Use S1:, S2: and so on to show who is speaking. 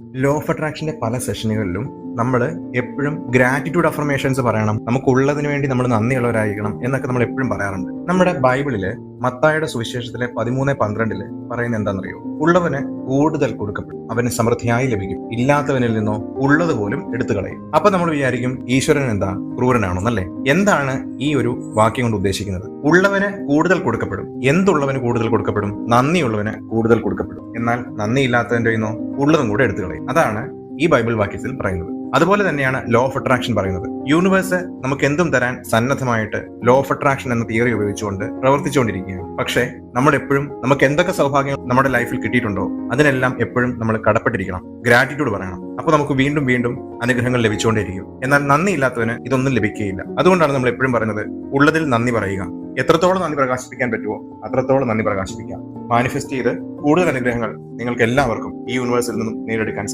S1: Law of അട്രാക്ഷന്റെ പല സെഷനുകളിലും നമ്മൾ എപ്പോഴും ഗ്രാറ്റിറ്റ്യൂഡ് അഫർമേഷൻസ് പറയണം. നമുക്കുള്ളതിന് വേണ്ടി നമ്മൾ നന്ദിയുള്ളവരായിരിക്കണം എന്നൊക്കെ നമ്മൾ എപ്പോഴും പറയാറുണ്ട്. നമ്മുടെ ബൈബിളിൽ മത്തായുടെ സുവിശേഷത്തിലെ പതിമൂന്ന് പന്ത്രണ്ടിൽ പറയുന്നത് എന്താണെന്നറിയോ? ഉള്ളവന് കൂടുതൽ കൊടുക്കപ്പെടും. അവന് സമൃദ്ധിയായി ലഭിക്കും. ഇല്ലാത്തവനിൽ നിന്നോ ഉള്ളത് പോലും എടുത്തു കളയും. അപ്പൊ നമ്മൾ വിചാരിക്കും ഈശ്വരൻ എന്താ? ക്രൂരനാണോ അല്ലേ എന്താണ് ഈ ഒരു വാക്യം കൊണ്ട് ഉദ്ദേശിക്കുന്നത്? ഉള്ളവന് കൂടുതൽ കൊടുക്കപ്പെടും. എന്തുള്ളവന് കൂടുതൽ കൊടുക്കപ്പെടും? നന്ദിയുള്ളവന് കൂടുതൽ കൊടുക്കപ്പെടും. എന്നാൽ നന്ദിയില്ലാത്തവന്റെ നിന്നോ ഉള്ളതും കൂടെ എടുത്തു കളയും. അതാണ് ഈ ബൈബിൾ വാക്യത്തിൽ പറയുന്നത്. അതുപോലെ തന്നെയാണ് ലോ ഓഫ് അട്രാക്ഷൻ പറയുന്നത്. യൂണിവേഴ്സ് നമുക്ക് എന്തും തരാൻ സന്നദ്ധമായിട്ട് ലോ ഓഫ് അട്രാക്ഷൻ എന്ന തിയറി ഉപയോഗിച്ചുകൊണ്ട് പ്രവർത്തിച്ചുകൊണ്ടിരിക്കുകയാണ്. പക്ഷേ നമ്മൾ എപ്പോഴും നമുക്ക് എന്തൊക്കെ സൗഭാഗ്യം നമ്മുടെ ലൈഫിൽ കിട്ടിയിട്ടുണ്ടോ അതിനെല്ലാം എപ്പോഴും നമ്മൾ കടപ്പെട്ടിരിക്കണം. ഗ്രാറ്റിറ്റ്യൂഡ് പറയണം. അപ്പോൾ നമുക്ക് വീണ്ടും വീണ്ടും അനുഗ്രഹങ്ങൾ ലഭിച്ചുകൊണ്ടിരിക്കും എന്നാൽ നന്ദി ഇല്ലാത്തവന് ഇതൊന്നും ലഭിക്കുകയില്ല. അതുകൊണ്ടാണ് നമ്മൾ എപ്പോഴും പറയുന്നത് ഉള്ളതിൽ നന്ദി പറയുക. എത്രത്തോളം നന്ദി പ്രകാശിപ്പിക്കാൻ പറ്റുമോ അത്രത്തോളം നന്ദി പ്രകാശിപ്പിക്കാം. മാനിഫെസ്റ്റ് ചെയ്ത് കൂടുതൽ അനുഗ്രഹങ്ങൾ നിങ്ങൾക്ക് എല്ലാവർക്കും ഈ യൂണിവേഴ്സിൽ നിന്നും നേടിയെടുക്കാൻ സാധിക്കും.